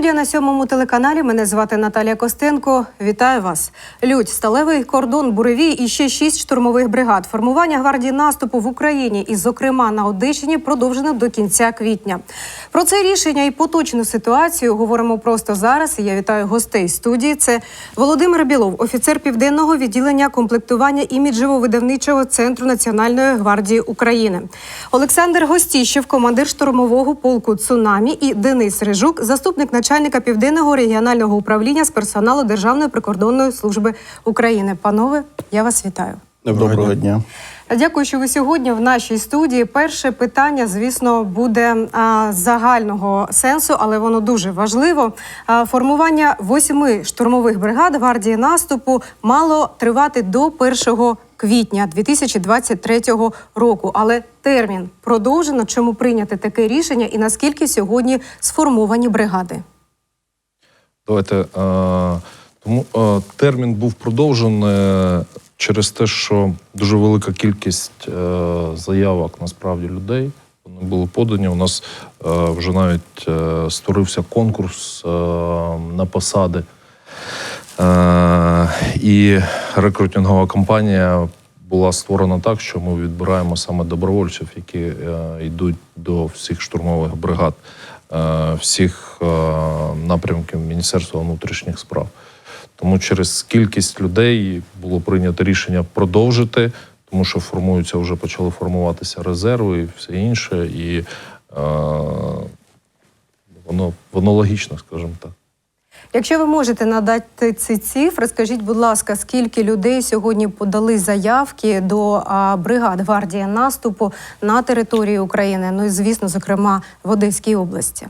Студія на сьомому телеканалі. Мене звати Наталія Костенко. Вітаю вас. Людь, сталевий кордон, буревій і ще шість штурмових бригад. Формування гвардії наступу в Україні і, зокрема, на Одещині продовжено до кінця квітня. Про це рішення і поточну ситуацію говоримо просто зараз. Я вітаю гостей студії. Це Володимир Білов, офіцер південного відділення комплектування іміджево-видавничого центру Національної гвардії України. Олександр Гостіщев, командир штурмового полку Цунамі, і Денис Рижук, заступник начальника південного регіонального управління з персоналу Державної прикордонної служби України. Панове, я вас вітаю. Доброго, дня. Дякую, що ви сьогодні в нашій студії. Перше питання, звісно, буде а, загального сенсу, але воно дуже важливо. А, формування восьми штурмових бригад гвардії наступу мало тривати до 1 квітня 2023 року. Але термін продовжено. Чому прийняти таке рішення і наскільки сьогодні сформовані бригади? Давайте е, тому е, термін був продовжений через те, що дуже велика кількість е, заявок насправді людей. Вони були подані. У нас вже навіть створився конкурс на посади. І рекрутингова кампанія була створена так, що ми відбираємо саме добровольців, які е, йдуть до всіх штурмових бригад, всіх е, напрямків Міністерства внутрішніх справ. Тому через кількість людей було прийнято рішення продовжити, тому що формуються вже почали формуватися резерви і все інше, і е, воно, воно логічно, скажімо так. Якщо ви можете надати ці цифри, скажіть, будь ласка, скільки людей сьогодні подали заявки до бригад гвардії наступу на території України? Ну і звісно, зокрема в Одеській області.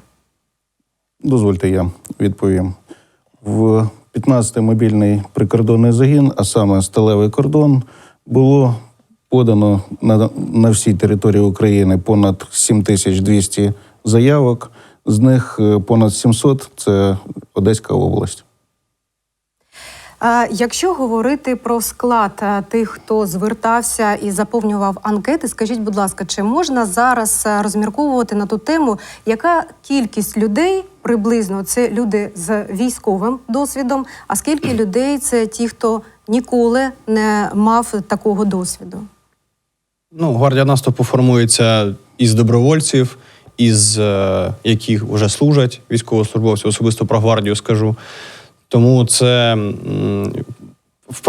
Дозвольте, я відповім. В 15-й мобільний прикордонний загін, а саме сталевий кордон, було подано на, на всій території України понад 7200 заявок. З них е, понад 700 – це Одеська область. Якщо говорити про склад тих, хто звертався і заповнював анкети, скажіть, будь ласка, чи можна зараз розмірковувати на ту тему, яка кількість людей приблизно це люди з військовим досвідом? А скільки людей це ті, хто ніколи не мав такого досвіду? Ну, гвардія наступу формується із добровольців, із е, яких вже служать військовослужбовці, особисто про гвардію скажу. Тому це,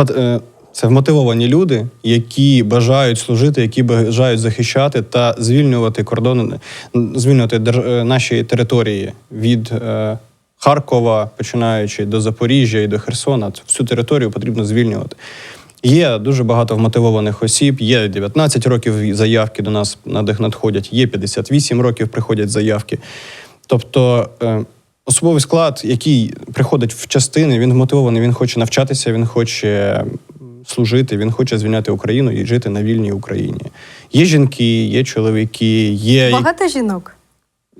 е, це вмотивовані люди, які бажають служити, які бажають захищати та звільнювати кордони, звільнювати е, наші території від Харкова, починаючи до Запоріжжя і до Херсона. Всю територію потрібно звільнювати. Є дуже багато вмотивованих осіб, є 19 років заявки до нас на них надходять, є 58 років приходять заявки. Тобто е, особовий склад, який приходить в частини, він вмотивований, він хоче навчатися, він хоче служити, він хоче звільняти Україну і жити на вільній Україні. Є жінки, є чоловіки, є Багато жінок.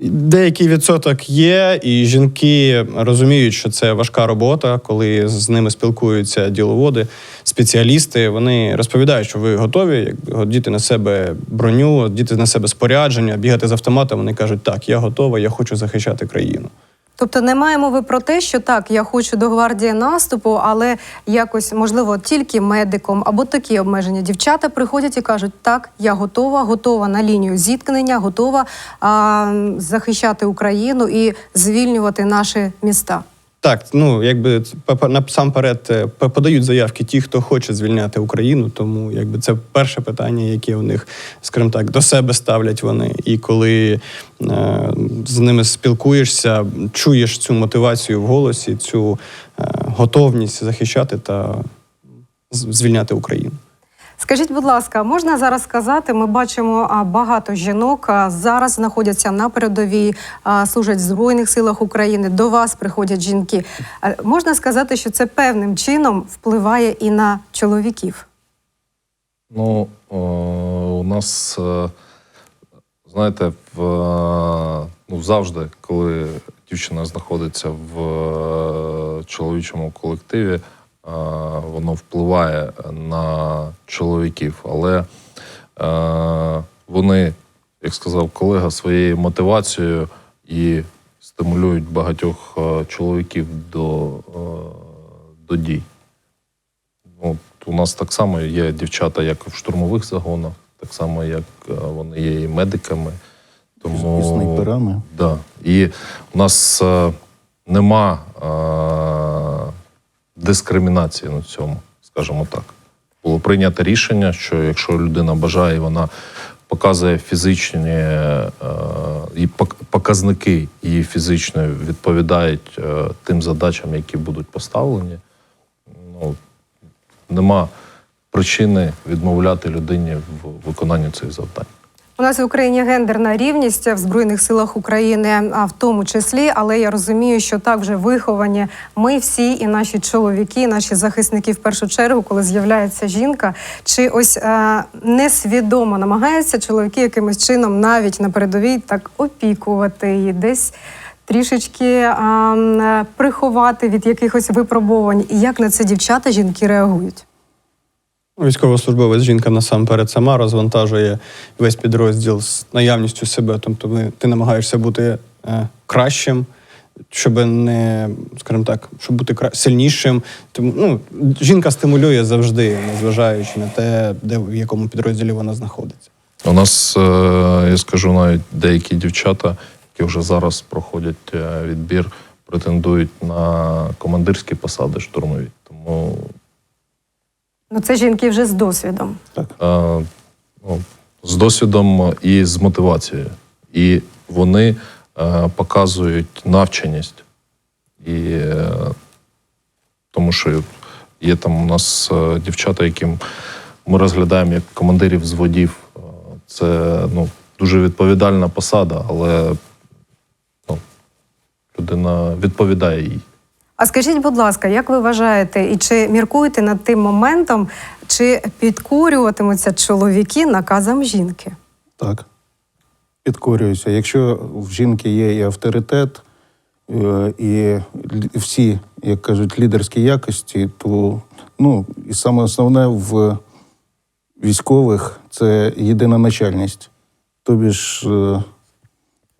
Деякий відсоток є, і жінки розуміють, що це важка робота, коли з ними спілкуються діловоди, спеціалісти. Вони розповідають, що ви готові діти на себе броню, діти на себе спорядження, бігати з автоматом. Вони кажуть, так, я готова, я хочу захищати країну. Тобто не маємо ви про те, що так, я хочу до гвардії наступу, але якось можливо тільки медиком або такі обмеження. Дівчата приходять і кажуть, так, я готова, готова на лінію зіткнення, готова а, захищати Україну і звільнювати наші міста. Так, ну якби пе- насамперед е, подають заявки ті, хто хоче звільняти Україну. Тому якби це перше питання, яке у них, скажімо так, до себе ставлять вони. І коли е, з ними спілкуєшся, чуєш цю мотивацію в голосі, цю е, готовність захищати та звільняти Україну. Скажіть, будь ласка, можна зараз сказати, ми бачимо багато жінок зараз знаходяться на передовій, служать в Збройних силах України. До вас приходять жінки. Можна сказати, що це певним чином впливає і на чоловіків. Ну, е, у нас, е, знаєте, в, е, ну, завжди, коли дівчина знаходиться в чоловічому колективі, воно впливає на чоловіків. Але е, вони, як сказав колега, своєю мотивацією і стимулюють багатьох е, чоловіків до, е, до дій. Ну, у нас так само є дівчата, як в штурмових загонах, так само, як вони є і медиками. І Тому, снайперами. Да. І у нас нема дискримінації на цьому, скажімо так. Було прийнято рішення, що якщо людина бажає, вона показує фізичні е, і показники її фізичної відповідають е, тим задачам, які будуть поставлені. Ну, нема причини відмовляти людині в виконанні цих завдань. У нас в Україні гендерна рівність в Збройних силах України, а в тому числі, але я розумію, що так вже виховані ми всі, і наші чоловіки, і наші захисники в першу чергу, коли з'являється жінка, чи ось е, несвідомо намагаються чоловіки якимось чином навіть на передовій так опікувати її, десь трішечки е, приховати від якихось випробувань. І як на це дівчата, жінки реагують? Військовослужбовець жінка насамперед сама розвантажує весь підрозділ з наявністю себе. Тобто ти намагаєшся бути е, кращим, щоб не, скажімо так, щоб бути сильнішим. Тому ну, жінка стимулює завжди, незважаючи на те, де в якому підрозділі вона знаходиться. У нас, е, я скажу, навіть деякі дівчата, які вже зараз проходять е, відбір, претендують на командирські посади штурмові. Тому Ну це жінки вже з досвідом. Так. е, ну, з досвідом і з мотивацією. І вони е, показують навченість. І, е, тому що є там у нас е, дівчата, яким ми розглядаємо як командирів взводів. Е, Це ну, дуже відповідальна посада, але ну, людина відповідає їй. А скажіть, будь ласка, як ви вважаєте, і чи міркуєте над тим моментом, чи підкорюватимуться чоловіки наказам жінки? Так. Підкорююся. Якщо в жінки є і авторитет, е, і всі, як кажуть, лідерські якості, то ну, і саме основне в військових це єдина начальність. Тобі ж, е,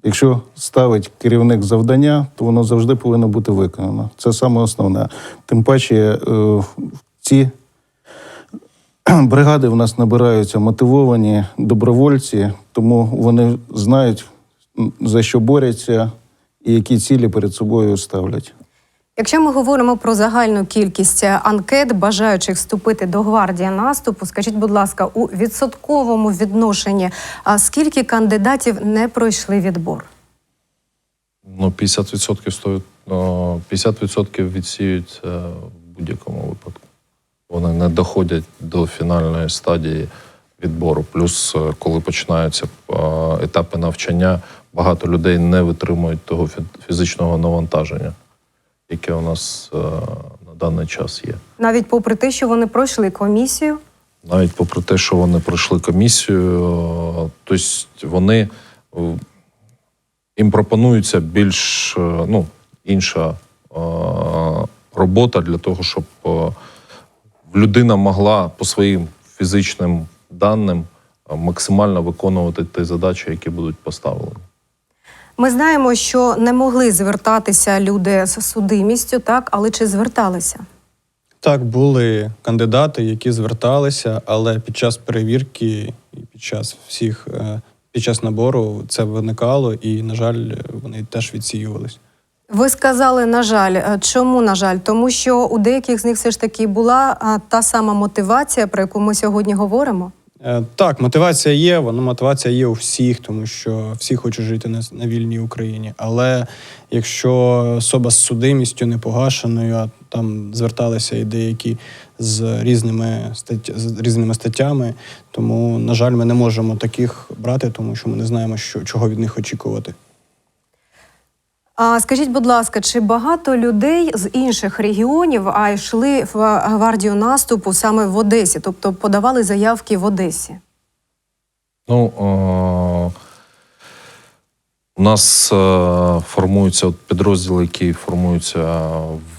якщо ставить керівник завдання, то воно завжди повинно бути виконано. Це саме основне. Тим паче, е, ці бригади в нас набираються мотивовані добровольці, тому вони знають, за що борються і які цілі перед собою ставлять. Якщо ми говоримо про загальну кількість е, анкет бажаючих вступити до гвардії наступу, скажіть, будь ласка, у відсотковому відношенні, скільки кандидатів не пройшли відбор? Ну, 50% стоїть, ну, 50% відсіють е, в будь-якому випадку. Вони не доходять до фінальної стадії відбору. Плюс, е, коли починаються етапи навчання, багато людей не витримують того фізичного навантаження, яке у нас е, на даний час є. Навіть попри те, що вони пройшли комісію, Навіть попри те, що вони пройшли комісію, е, тобто вони е, їм пропонується більш е, ну, інша е, робота для того, щоб е, людина могла по своїм фізичним даним максимально виконувати ті задачі, які будуть поставлені. Ми знаємо, що не могли звертатися люди з судимістю, так але чи зверталися? Так, були кандидати, які зверталися, але під час перевірки і під час всіх е, під час набору це виникало, і, на жаль, вони теж відсіювались. Ви сказали, на жаль, Е, чому на жаль? Тому що у деяких з них все ж таки була та сама мотивація, про яку ми сьогодні говоримо. Е, Так, мотивація є, вона мотивація є у всіх, тому що всі хочуть жити на, на вільній Україні. Але якщо особа з судимістю не погашеною, а там зверталися і деякі з різними стаття, з різними статтями, тому, на жаль, ми не можемо таких брати, тому що ми не знаємо, що, чого від них очікувати. А скажіть, будь ласка, чи багато людей з інших регіонів а йшли в гвардію наступу саме в Одесі, тобто подавали заявки в Одесі? Ну, е- у нас е- формується от підрозділ, який формується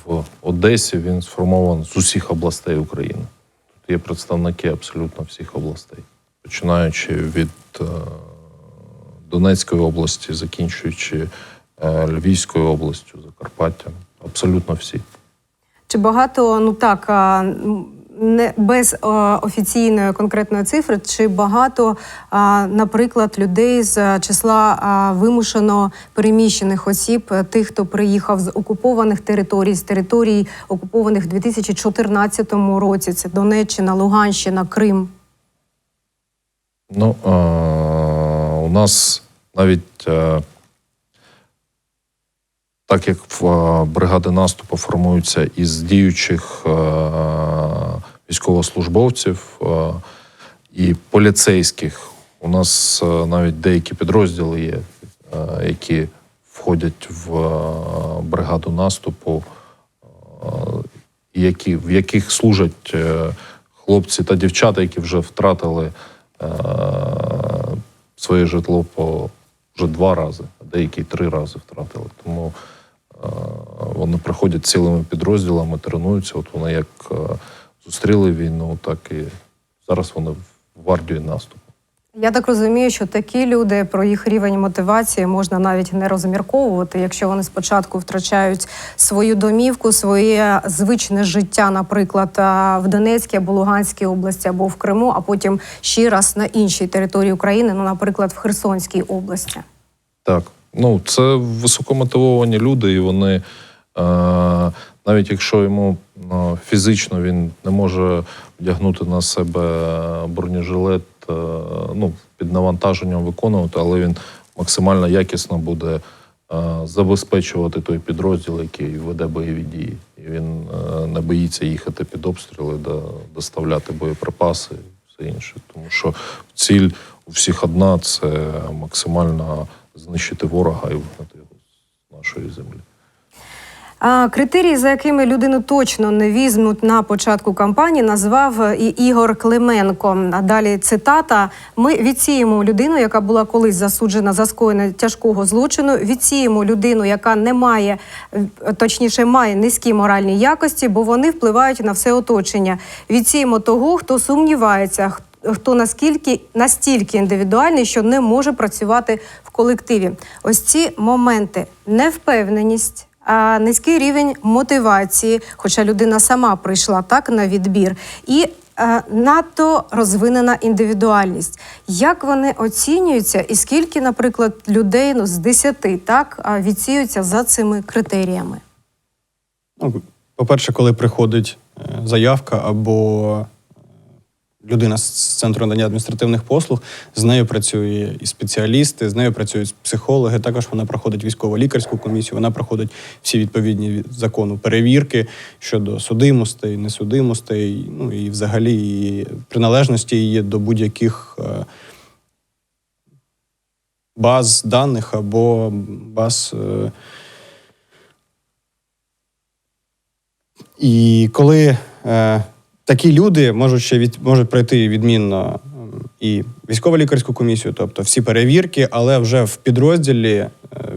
в Одесі. Він сформований з усіх областей України. Тут є представники абсолютно всіх областей, починаючи від Донецької області, закінчуючи Львівською областю, Закарпаттям. Абсолютно всі. Чи багато, ну так, не без офіційної конкретної цифри, чи багато, наприклад, людей з числа вимушено переміщених осіб, е, тих, хто приїхав з окупованих територій, з територій окупованих у 2014 році, це Донеччина, Луганщина, Крим. Ну, е, у нас навіть е, так як е, бригади наступу формуються із діючих е, військовослужбовців е, і поліцейських, у нас навіть деякі підрозділи є, які входять в бригаду наступу, які, в яких служать хлопці та дівчата, які вже втратили своє житло по вже два рази, а деякі три рази втратили. Тому вони приходять цілими підрозділами, тренуються. От вони як е, зустріли війну, так і зараз вони в гвардії наступу. Я так розумію, що такі люди про їх рівень мотивації можна навіть не розмірковувати, якщо вони спочатку втрачають свою домівку, своє звичне життя, наприклад, в Донецькій або Луганській області, або в Криму, а потім ще раз на іншій території України, ну, наприклад, в Херсонській області. Так, ну це високомотивовані люди, і вони, е, навіть якщо йому е, фізично він не може вдягнути на себе бронежилет, е, ну, під навантаженням виконувати, але він максимально якісно буде е, забезпечувати той підрозділ, який веде бойові дії. І він не боїться їхати під обстріли, доставляти боєприпаси і все інше. Тому що ціль у всіх одна це максимально знищити ворога і вигнати його з нашої землі. А критерії, за якими людину точно не візьмуть на початку кампанії, назвав і Ігор Клименко. А далі цитата: ми відсіємо людину, яка була колись засуджена за скоєння тяжкого злочину. Відсіємо людину, яка не має, точніше, має низькі моральні якості, бо вони впливають на все оточення. Відсіємо того, хто сумнівається. Хто наскільки настільки індивідуальний, що не може працювати в колективі? Ось ці моменти невпевненість, а низький рівень мотивації, хоча людина сама прийшла так на відбір, і е, надто розвинена індивідуальність. Як вони оцінюються, і скільки, наприклад, людей ну, з 10 так відсіються за цими критеріями? Ну, по-перше, коли приходить е, заявка або людина з центру надання адміністративних послуг, з нею працює і спеціалісти, з нею працюють психологи. Також вона проходить військово-лікарську комісію, вона проходить всі відповідні від закону перевірки щодо судимостей, несудимостей, ну і взагалі її приналежності її до будь-яких е, баз даних або баз. е, І коли е, такі люди можуть ще від, можуть пройти відмінно і військово-лікарську комісію, тобто всі перевірки, але вже в підрозділі, е,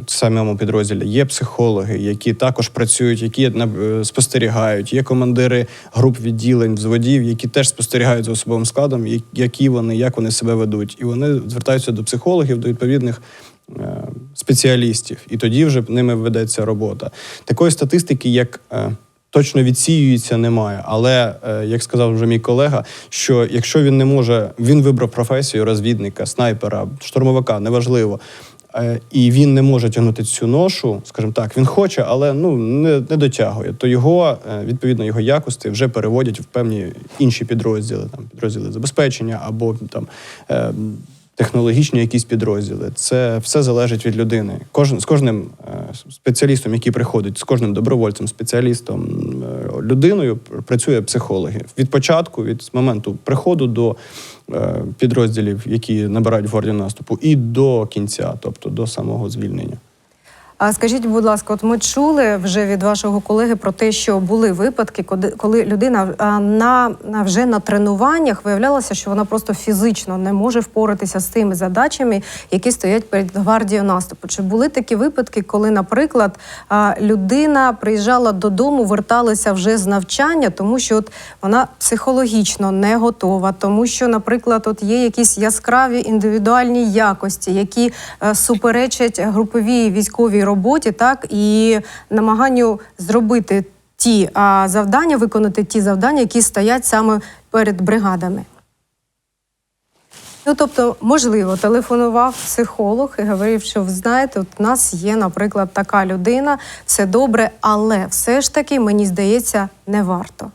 в самому підрозділі є психологи, які також працюють, які е, спостерігають, є командири груп відділень, взводів, які теж спостерігають за особовим складом, які вони, як вони себе ведуть. І вони звертаються до психологів, до відповідних е, спеціалістів, і тоді вже ними ведеться робота. Такої статистики, як точно відсіюється, немає. Але е, як сказав вже мій колега, що якщо він не може, він вибрав професію розвідника, снайпера, штурмовика, неважливо. е, І він не може тягнути цю ношу, скажімо так, він хоче, але ну не, не дотягує. То його е, відповідно його якості вже переводять в певні інші підрозділи, там підрозділи забезпечення або там технологічні якісь підрозділи. Це все залежить від людини. Кожен з кожним е, спеціалістом, який приходить, з кожним добровольцем, спеціалістом, е, людиною працює психологи від початку, від моменту приходу до е, підрозділів, які набирають в орді наступу, і до кінця, тобто до самого звільнення. А скажіть, будь ласка, от ми чули вже від вашого колеги про те, що були випадки, коли- людина на вже на тренуваннях виявлялося, що вона просто фізично не може впоратися з тими задачами, які стоять перед гвардією наступу. Чи були такі випадки, коли, наприклад, людина приїжджала додому, верталася вже з навчання, тому що от вона психологічно не готова, тому що, наприклад, от є якісь яскраві індивідуальні якості, які е, суперечать груповій військовій роботі, так і намаганню зробити ті завдання, виконати ті завдання, які стоять саме перед бригадами. Ну, тобто, можливо, телефонував психолог і говорив, що ви знаєте, от у нас є, наприклад, така людина, все добре, але все ж таки, мені здається, не варто.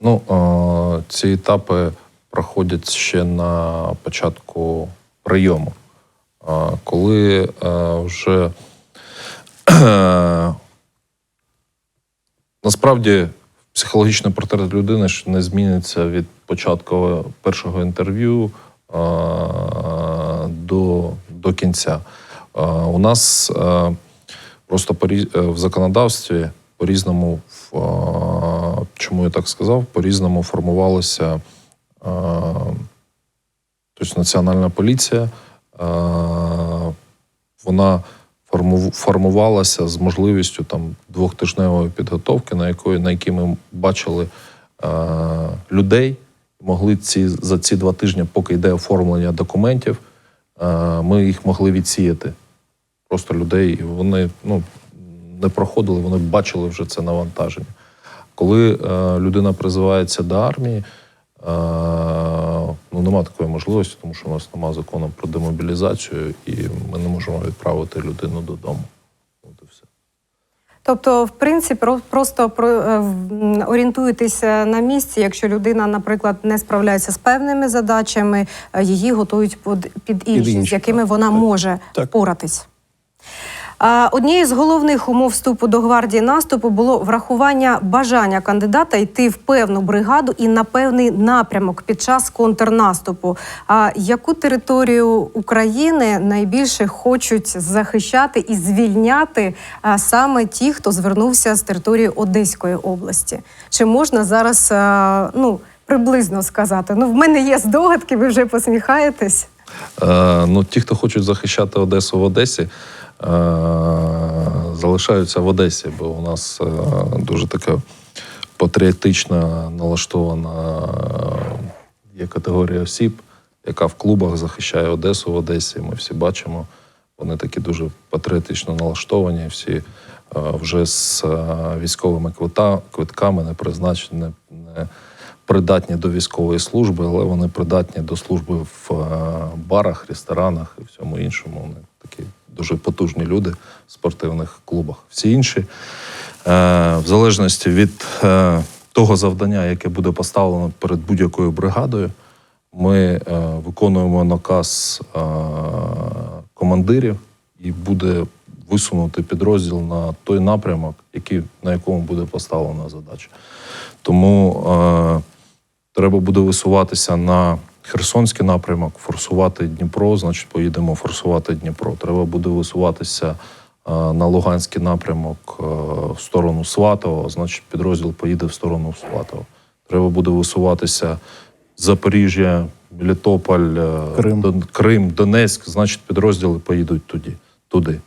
Ну, ці етапи проходять ще на початку прийому. Коли е, вже насправді психологічний портрет людини ж не зміниться від початку першого інтерв'ю до, до кінця. У нас просто е, в законодавстві по-різному, чому я так сказав, по-різному формувалося. е, Тобто Національна поліція, вона формувалася з можливістю там двохтижневої підготовки, на якої на якій ми бачили е, людей, могли ці за ці два тижні, поки йде оформлення документів, е, ми їх могли відсіяти. Просто людей, і вони ну, не проходили, вони бачили вже це навантаження. Коли е, людина призивається до армії, ну нема такої можливості, тому що у нас немає закону про демобілізацію, і ми не можемо відправити людину додому. От і все. Тобто, в принципі, ро- просто про е, орієнтуєтеся на місці. Якщо людина, наприклад, не справляється з певними задачами, е, її готують під, під інші, з якими так. вона може Так. поратись. Однією з головних умов вступу до гвардії наступу було врахування бажання кандидата йти в певну бригаду і на певний напрямок під час контрнаступу. А яку територію України найбільше хочуть захищати і звільняти саме ті, хто звернувся з території Одеської області? Чи можна зараз ну приблизно сказати? Ну, в мене є здогадки, ви вже посміхаєтесь. Е, ну, ті, хто хочуть захищати Одесу в Одесі, залишаються в Одесі, бо у нас е, дуже така патріотично налаштована е, є категорія осіб, яка в клубах захищає Одесу в Одесі. Ми всі бачимо. Вони такі дуже патріотично налаштовані, всі е, вже з е, військовими квитками не призначені, не придатні до військової служби, але вони придатні до служби в е, барах, ресторанах і всьому іншому. Вони такі дуже потужні люди в спортивних клубах. Всі інші, е, в залежності від е, того завдання, яке буде поставлено перед будь-якою бригадою, ми виконуємо наказ командирів, і буде висунути підрозділ на той напрямок, який, на якому буде поставлена задача. Тому треба буде висуватися на Херсонський напрямок, форсувати Дніпро, значить, поїдемо форсувати Дніпро. Треба буде висуватися е, на Луганський напрямок е, в сторону Сватова, значить, підрозділ поїде в сторону Сватова. Треба буде висуватися Запоріжжя, Мелітополь, е, Крим. Дон- Крим, Донецьк, значить, підрозділи поїдуть туди. туди.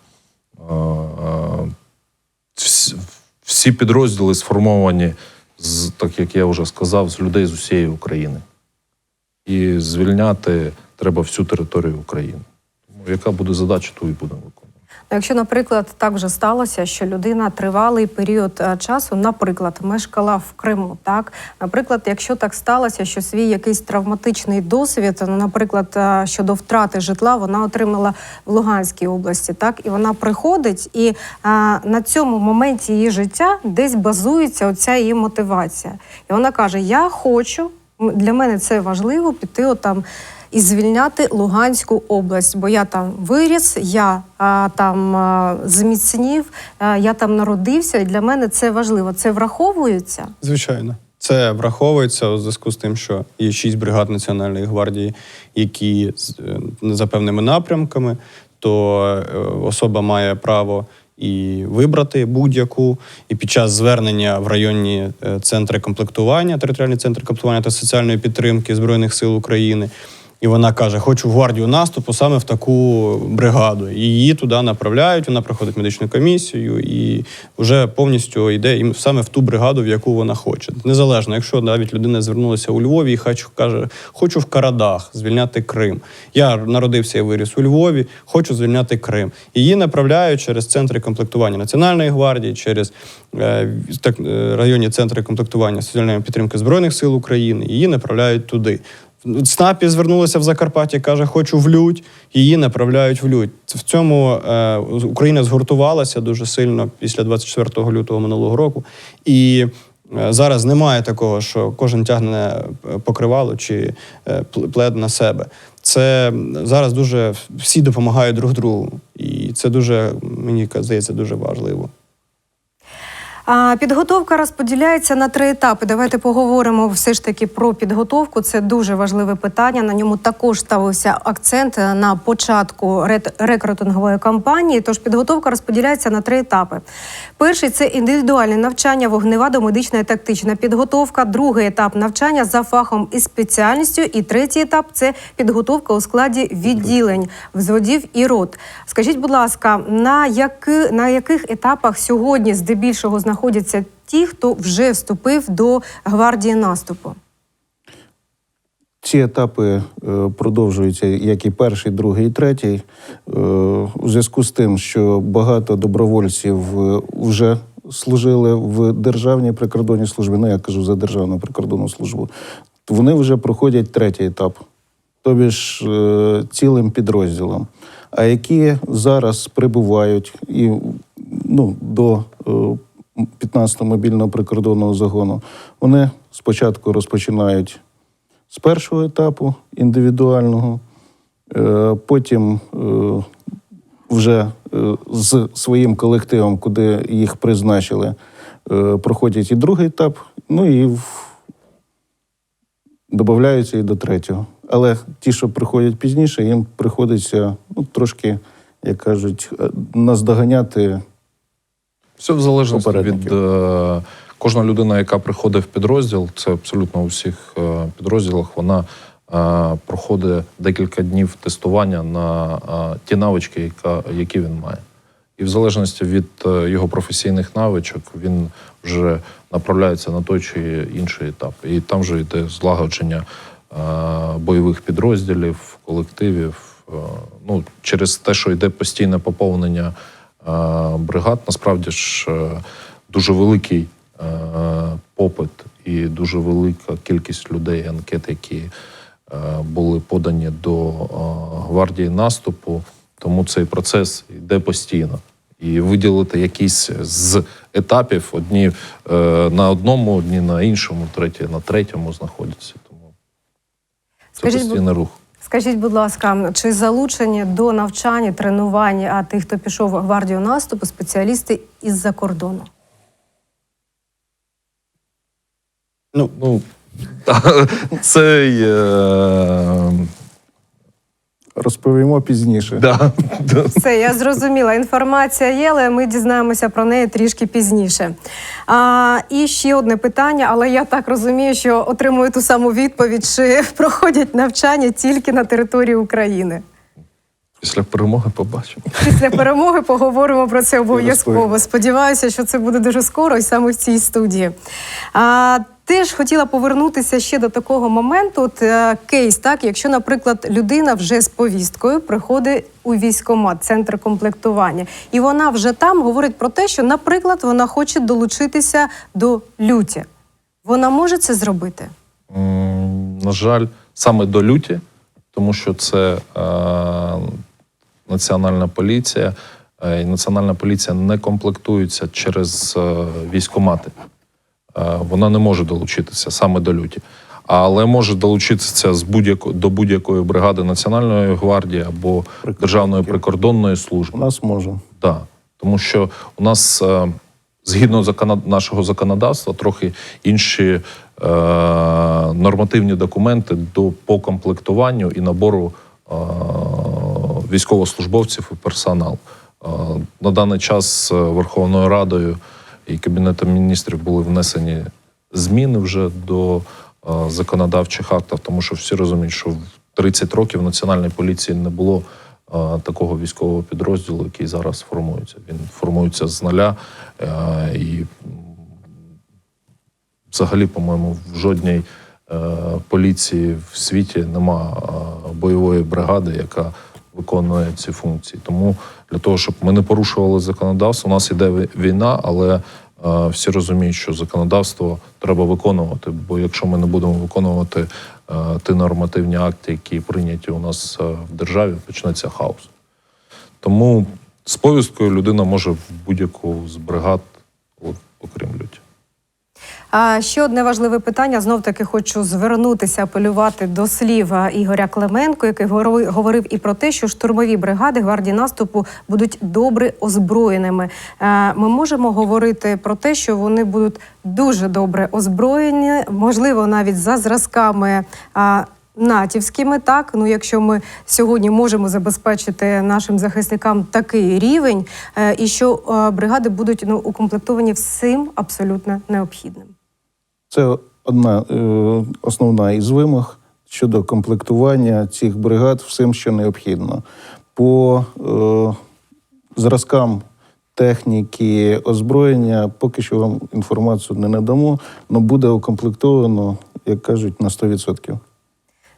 Всі підрозділи сформовані, з, так як я вже сказав, з людей з усієї України. І звільняти треба всю територію України. Тому яка буде задача, ту і будемо виконувати. Якщо, наприклад, так вже сталося, що людина тривалий період е, часу, наприклад, мешкала в Криму, так наприклад, якщо так сталося, що свій якийсь травматичний досвід, ну, наприклад, е, щодо втрати житла, вона отримала в Луганській області, так і вона приходить, і е, на цьому моменті її життя десь базується оця її мотивація. І вона каже: Я хочу, для мене це важливо піти отам і звільняти Луганську область, бо я там виріс, я а, там а, зміцнів, а, я там народився, і для мене це важливо. Це враховується. Звичайно. Це враховується у зв'язку з тим, що є шість бригад Національної гвардії, які е, за певними напрямками, то е, особа має право і вибрати будь-яку, і під час звернення в районні е, центри комплектування, територіальні центри комплектування та соціальної підтримки Збройних сил України. І вона каже: Хочу в гвардію наступу саме в таку бригаду. І її туди направляють. Вона проходить медичну комісію і вже повністю йде саме в ту бригаду, в яку вона хоче. Незалежно, якщо навіть людина звернулася у Львові і каже, хочу в Карадах звільняти Крим. Я народився і виріс у Львові, хочу звільняти Крим. Її направляють через центри комплектування Національної гвардії, через е, так, е, районні центри комплектування соціальної підтримки Збройних сил України. Її направляють туди. В СНАПі звернулася в Закарпатті, каже, хочу в Людь, її направляють в Людь. В цьому е, Україна згуртувалася дуже сильно після 24 лютого минулого року. І е, зараз немає такого, що кожен тягне е, покривало чи е, плед на себе. Це зараз дуже всі допомагають друг другу. І це дуже, мені здається, дуже важливо. Підготовка розподіляється на три етапи. Давайте поговоримо все ж таки про підготовку. Це дуже важливе питання. На ньому також ставився акцент на початку рекрутингової кампанії. Тож підготовка розподіляється на три етапи. Перший це індивідуальне навчання, вогнева домедична і тактична підготовка. Другий етап навчання за фахом і спеціальністю. І третій етап це підготовка у складі відділень, взводів і рот. Скажіть, будь ласка, на, які, на яких етапах сьогодні здебільшого знаходяться ті, хто вже вступив до гвардії наступу? Ці етапи е, продовжуються, як і перший, другий, і третій. Е, У зв'язку з тим, що багато добровольців е, вже служили в Державній прикордонній службі, ну я кажу за Державну прикордонну службу, вони вже проходять третій етап, тобі ж цілим підрозділом. А які зараз прибувають і ну, до 15-го мобільного прикордонного загону, вони спочатку розпочинають з першого етапу індивідуального, е, потім е, вже е, з своїм колективом, куди їх призначили, проходять і другий етап, ну і додаються і до третього. Але ті, що приходять пізніше, їм приходиться ну, трошки, як кажуть, наздоганяти Все в залежності від е, кожна людина, яка приходить в підрозділ, це абсолютно у всіх е, підрозділах, вона е, проходить декілька днів тестування на е, ті навички, яка, які він має. І в залежності від е, його професійних навичок він вже направляється на той чи інший етап. І там вже йде злагодження е, бойових підрозділів, колективів. Е, ну, через те, що йде постійне поповнення бригад, насправді ж е, дуже великий е, попит і дуже велика кількість людей, анкет, які е, були подані до гвардії наступу. Тому цей процес йде постійно. І виділити якісь з етапів одні на одному, одні на іншому, треті на третьому знаходяться. Тому це Скажіть, постійний рух. Скажіть, будь ласка, чи залучені до навчання, тренувань, а тих, хто пішов в гвардію наступу, спеціалісти із-за кордону? Ну, Ну, цей. Е, розповімо пізніше. да. Все, я зрозуміла. Інформація є, але ми дізнаємося про неї трішки пізніше. А, і ще одне питання, але я так розумію, що отримую ту саму відповідь, чи проходять навчання тільки на території України. Після перемоги побачимо. Після перемоги поговоримо про це обов'язково. Сподіваюся, що це буде дуже скоро і саме в цій студії. А, теж хотіла повернутися ще до такого моменту. От, е, кейс, так, якщо, наприклад, людина вже з повісткою приходить у військкомат, центр комплектування, і вона вже там говорить про те, що, наприклад, вона хоче долучитися до люті. Вона може це зробити? На жаль, саме до люті, тому що це е, національна поліція, е, і національна поліція не комплектується через е, військомати. Е, вона не може долучитися саме до люті. Але може долучитися з будь-яко, до будь-якої бригади Національної гвардії або Державної прикордонної служби. У нас може. Так, тому що у нас е, згідно нашого законодавства трохи інші е, нормативні документи до по комплектуванню і набору е, військовослужбовців і персоналу. Е, на даний час е, Верховною Радою і Кабінетом міністрів були внесені зміни вже до е, законодавчих актів, тому що всі розуміють, що в 30 років в національній поліції не було е, такого військового підрозділу, який зараз формується. Він формується з нуля е, і взагалі, по-моєму, в жодній поліції в світі нема бойової бригади, яка виконує ці функції. Тому для того, щоб ми не порушували законодавство, у нас іде війна, але е, всі розуміють, що законодавство треба виконувати. Бо якщо ми не будемо виконувати е, ті нормативні акти, які прийняті у нас е, в державі, почнеться хаос. Тому з повісткою людина може в будь-яку з бригад, окрім люті. А ще одне важливе питання. Знов таки хочу звернутися, апелювати до слів Ігоря Клименко, який говори- говорив і про те, що штурмові бригади гвардії наступу будуть добре озброєними. Ми можемо говорити про те, що вони будуть дуже добре озброєні, можливо, навіть за зразками. Натівськими, так ну якщо ми сьогодні можемо забезпечити нашим захисникам такий рівень, е, і що е, бригади будуть ну укомплектовані всім абсолютно необхідним. Це одна е, основна із вимог щодо комплектування цих бригад всім, що необхідно. По е, зразкам техніки, озброєння поки що вам інформацію не надамо, але буде укомплектовано, як кажуть, на 100%.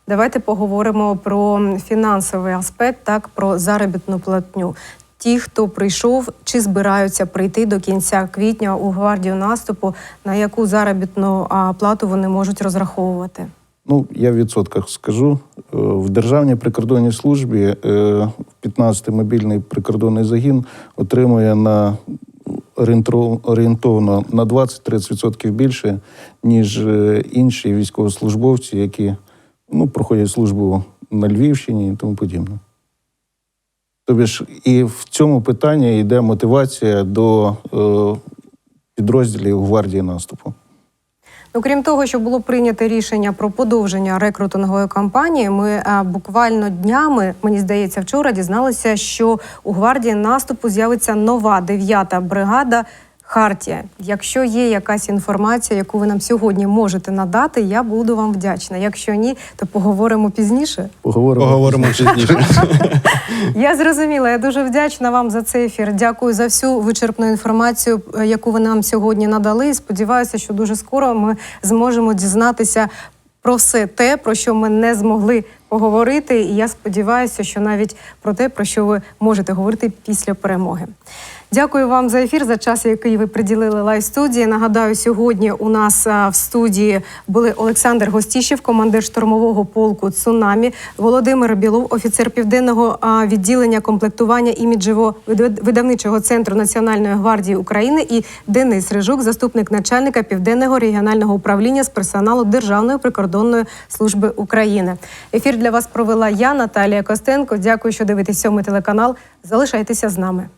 Давайте поговоримо про фінансовий аспект, так про заробітну платню. Ті, хто прийшов чи збираються прийти до кінця квітня у гвардію наступу, на яку заробітну плату вони можуть розраховувати? Ну, я в відсотках скажу. Е, В Державній прикордонній службі е, 15-й мобільний прикордонний загін отримує на орієнтовно на 20-30% більше, ніж е, інші військовослужбовці, які ну, проходять службу на Львівщині і тому подібне. Тобі ж і в цьому питанні йде мотивація до е, підрозділів гвардії наступу. Ну, крім того, що було прийнято рішення про подовження рекрутингової кампанії, ми а, буквально днями, мені здається, вчора дізналися, що у гвардії наступу з'явиться нова дев'ята бригада. Хартія. Якщо є якась інформація, яку ви нам сьогодні можете надати, я буду вам вдячна. Якщо ні, то поговоримо пізніше. Поговоримо. Поговоримо пізніше. Я зрозуміла. Я дуже вдячна вам за цей ефір. Дякую за всю вичерпну інформацію, е, яку ви нам сьогодні надали. І Сподіваюся, що дуже скоро ми зможемо дізнатися про все те, про що ми не змогли поговорити. І я сподіваюся, що навіть про те, про що ви можете говорити після перемоги. Дякую вам за ефір, за час, який ви приділили лайв студії. Нагадаю, сьогодні у нас в студії були Олександр Гостішев, командир штурмового полку Цунамі, Володимир Білов, офіцер південного відділення комплектування іміджево видавничого центру Національної гвардії України і Денис Рижук, заступник начальника південного регіонального управління з персоналу Державної прикордонної служби України. Ефір для вас провела я, Наталія Костенко. Дякую, що дивитесь сьомий телеканал. Залишайтеся з нами.